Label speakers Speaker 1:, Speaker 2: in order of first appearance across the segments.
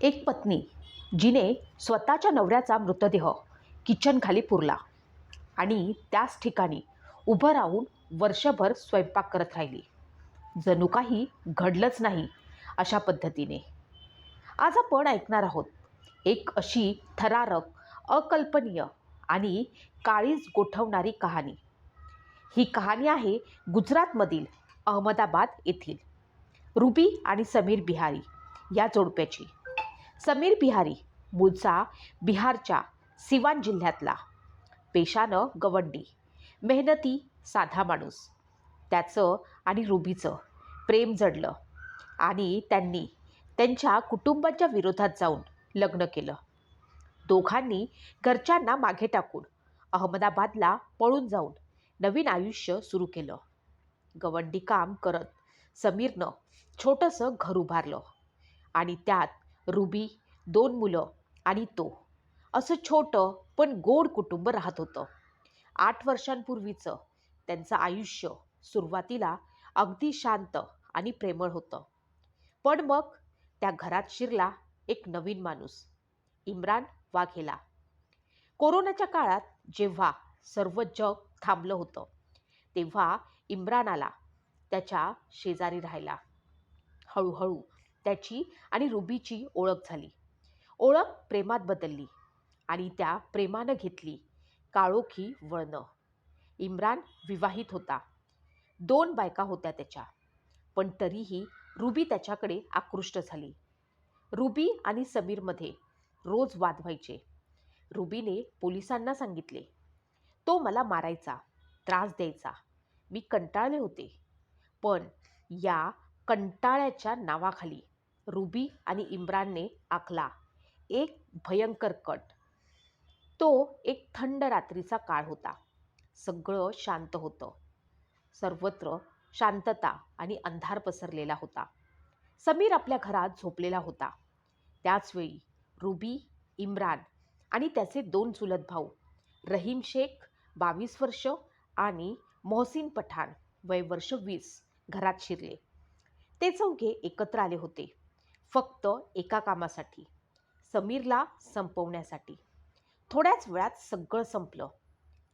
Speaker 1: एक पत्नी जिने स्वतःच्या नवऱ्याचा मृतदेह किचनखाली पुरला आणि त्याच ठिकाणी उभं राहून वर्षभर स्वयंपाक करत राहिली. जणू काही घडलंच नाही अशा पद्धतीने. आज आपण ऐकणार आहोत एक अशी थरारक अकल्पनीय आणि काळीज गोठवणारी कहाणी. ही कहाणी आहे गुजरातमधील अहमदाबाद येथील. रुबी आणि समीर बिहारी या जोडप्याची. समीर बिहारी मूळचा बिहारच्या सिवान जिल्ह्यातला. पेशानं गवंडी. मेहनती साधा माणूस. त्याचं आणि रुबीचं प्रेम जडलं आणि त्यांनी त्यांच्या कुटुंबाच्या विरोधात जाऊन लग्न केलं. दोघांनी घरच्यांना मागे टाकून अहमदाबादला पळून जाऊन नवीन आयुष्य सुरू केलं. गवंडी काम करत समीरनं छोटंसं घर उभारलं आणि त्यात रुबी दोन मुलं आणि तो. असं छोटं पण गोड कुटुंब राहत होतं. आठ वर्षांपूर्वीचं त्यांचं आयुष्य सुरुवातीला अगदी शांत आणि प्रेमळ होतं. पण मग त्या घरात शिरला एक नवीन माणूस इम्रान वाघेला. कोरोनाच्या काळात जेव्हा सर्व जग थांबलं होतं तेव्हा इम्रानाला त्याच्या शेजारी राहिला. हळूहळू त्याची आणि रुबीची ओळख झाली. ओळख प्रेमात बदलली आणि त्या प्रेमानं घेतली. काळोखी वळणं. इम्रान विवाहित होता. दोन बायका होत्या त्याच्या. पण तरीही रुबी त्याच्याकडे आकृष्ट झाली. रुबी आणि समीरमध्ये रोज वाद व्हायचे. रुबीने पोलिसांना सांगितले तो मला मारायचा त्रास द्यायचा. मी कंटाळले होते. पण या कंटाळ्याच्या नावाखाली रुबी आणि इम्रानने आखला एक भयंकर कट. तो एक थंड रात्रीचा काळ होता. सगळं शांत होतं. सर्वत्र शांतता आणि अंधार पसरलेला होता. समीर आपल्या घरात झोपलेला होता. त्याचवेळी रुबी इम्रान आणि त्याचे दोन चुलत भाऊ रहीम शेख बावीस वर्ष आणि मोहसिन पठाण वय वर्ष वीस घरात शिरले. ते चौघे एकत्र आले होते. फक्त एका कामासाठी. समीरला संपवण्यासाठी. थोड्याच वेळात सगळं संपलं.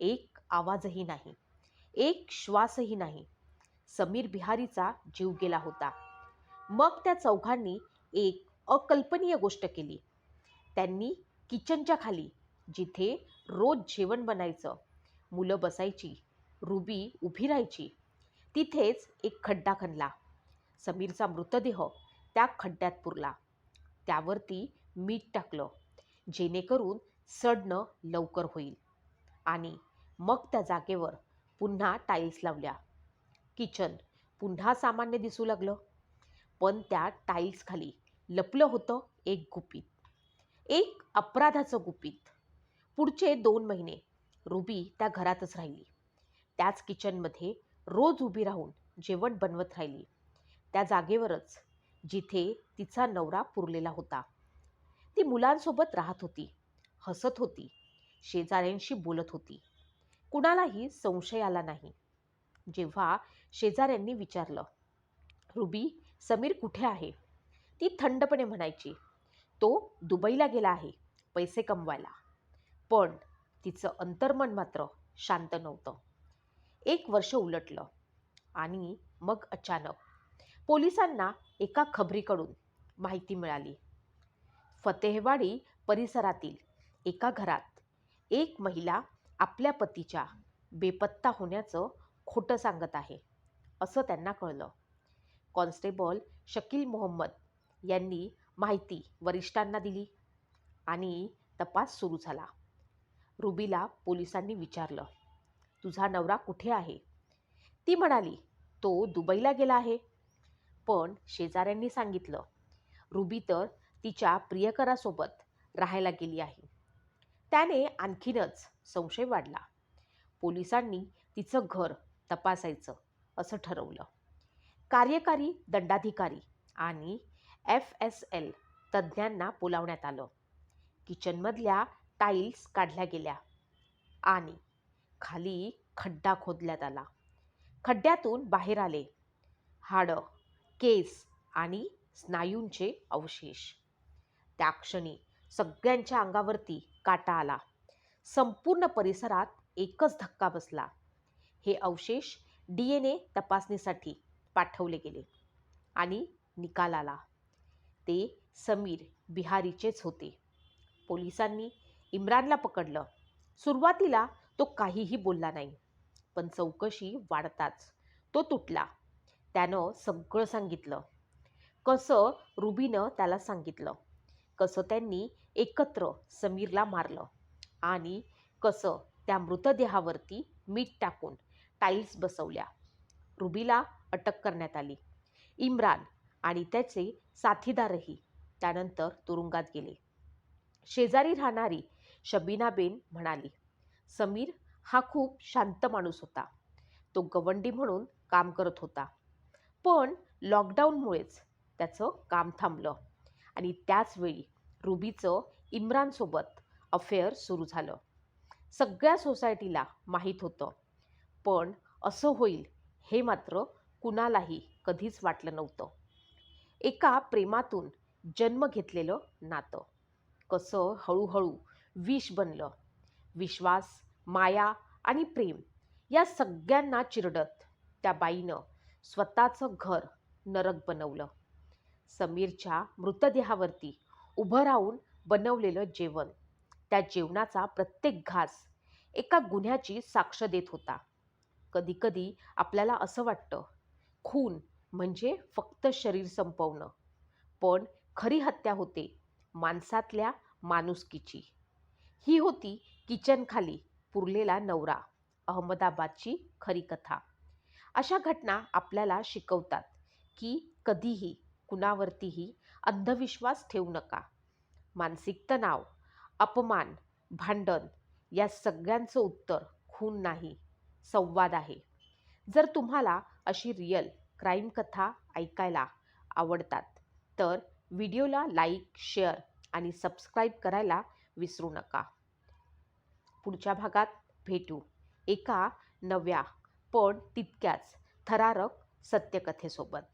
Speaker 1: एक आवाजही नाही एक श्वासही नाही. समीर बिहारीचा जीव गेला होता. मग त्या चौघांनी एक अकल्पनीय गोष्ट केली. त्यांनी किचनच्या खाली जिथे रोज जेवण बनायचं मुलं बसायची रुबी उभी राहायची तिथेच एक खड्डा खणला. समीरचा मृतदेह त्या खड्ड्यात पुरला. त्यावरती मीठ टाकलं जेणेकरून सडणं लवकर होईल. आणि मग त्या जागेवर पुन्हा टाईल्स लावल्या. किचन पुन्हा सामान्य दिसू लागलं. पण त्या टाईल्सखाली लपलं होतं एक गुपित. एक अपराधाचं गुपित. पुढचे दोन महिने रुबी त्या घरातच राहिली. त्याच किचनमध्ये रोज उभी राहून जेवण बनवत राहिली. त्या जागेवरच जिथे तिचा नवरा पुरलेला होता. ती मुलांसोबत राहत होती हसत होती शेजाऱ्यांशी बोलत होती. कुणालाही संशय आला नाही. जेव्हा शेजाऱ्यांनी विचारलं रुबी समीर कुठे आहे? ती थंडपणे म्हणायची तो दुबईला गेला आहे पैसे कमवायला. पण तिचं अंतर्मन मात्र शांत नव्हतं. एक वर्ष उलटलं आणि मग अचानक पोलिसांना एका खबरीकडून माहिती मिळाली. फतेहवाडी परिसरातील एका घरात एक महिला आपल्या पतीच्या बेपत्ता होण्याचं खोटं सांगत आहे असं त्यांना कळलं. कॉन्स्टेबल शकील मोहम्मद यांनी माहिती वरिष्ठांना दिली आणि तपास सुरू झाला. रुबीला पोलिसांनी विचारलं तुझा नवरा कुठे आहे? ती म्हणाली तो दुबईला गेला आहे. पण शेजाऱ्यांनी सांगितलं रुबी तर तिच्या प्रियकरासोबत राहायला गेली आहे. त्याने आणखीनच संशय वाढला. पोलिसांनी तिचं घर तपासायचं असं ठरवलं. कार्यकारी दंडाधिकारी आणि एफ एस एल तज्ज्ञांना बोलावण्यात आलं. किचनमधल्या टाईल्स काढल्या गेल्या आणि खाली खड्डा खोदल्यात आला. खड्ड्यातून बाहेर आले. हाडं केस आणि स्नायूंचे अवशेष. त्या क्षणी सगळ्यांच्या अंगावरती काटा आला. संपूर्ण परिसरात एकच धक्का बसला. हे अवशेष डी एन ए तपासणीसाठी पाठवले गेले आणि निकाल आला. ते समीर बिहारीचेच होते. पोलिसांनी इम्रानला पकडलं. सुरुवातीला तो काहीही बोलला नाही पण चौकशी वाढताच तो तुटला. त्यानं सगळं सांगितलं. कसं रुबीनं त्याला सांगितलं. कसं त्यांनी एकत्र समीरला मारलं आणि कसं त्या मृतदेहावरती मीठ टाकून टाईल्स बसवल्या. रुबीला अटक करण्यात आली. इम्रान आणि त्याचे साथीदारही त्यानंतर तुरुंगात गेले. शेजारी राहणारी शबीनाबेन म्हणाली समीर हा खूप शांत माणूस होता. तो गवंडी म्हणून काम करत होता. पण लॉकडाऊनमुळेच त्याचं काम थांबलं आणि त्याचवेळी रुबीचं इम्रानसोबत अफेअर सुरू झालं. सगळ्या सोसायटीला माहीत होतं. पण असं होईल हे मात्र कुणालाही कधीच वाटलं नव्हतं. एका प्रेमातून जन्म घेतलेलं नातं. कसं हळूहळू विष बनलं. विश्वास माया आणि प्रेम या सगळ्यांना चिरडत त्या बाईनं स्वतःचं घर नरक बनवलं. समीरच्या मृतदेहावरती उभं राहून बनवलेलं जेवण. त्या जेवणाचा प्रत्येक घास एका गुन्ह्याची साक्ष देत होता. कधीकधी आपल्याला असं वाटतं खून म्हणजे फक्त शरीर संपवणं. पण खरी हत्या होते माणसातल्या माणुसकीची. ही होती किचनखाली पुरलेला नवरा अहमदाबादची खरी कथा. अशा घटना आपल्याला शिकवतात की कधीही कुणावरतीही अंधविश्वास ठेवू नका. मानसिक तणाव अपमान भांडण या सगळ्यांचं उत्तर खून नाही संवाद आहे. जर तुम्हाला अशी रिअल क्राईम कथा ऐकायला आवडतात तर व्हिडिओला लाईक शेअर आणि सबस्क्राईब करायला विसरू नका. पुढच्या भागात भेटू. एका नव्या पण तितक्याच थरारक सत्यकथेसोबत.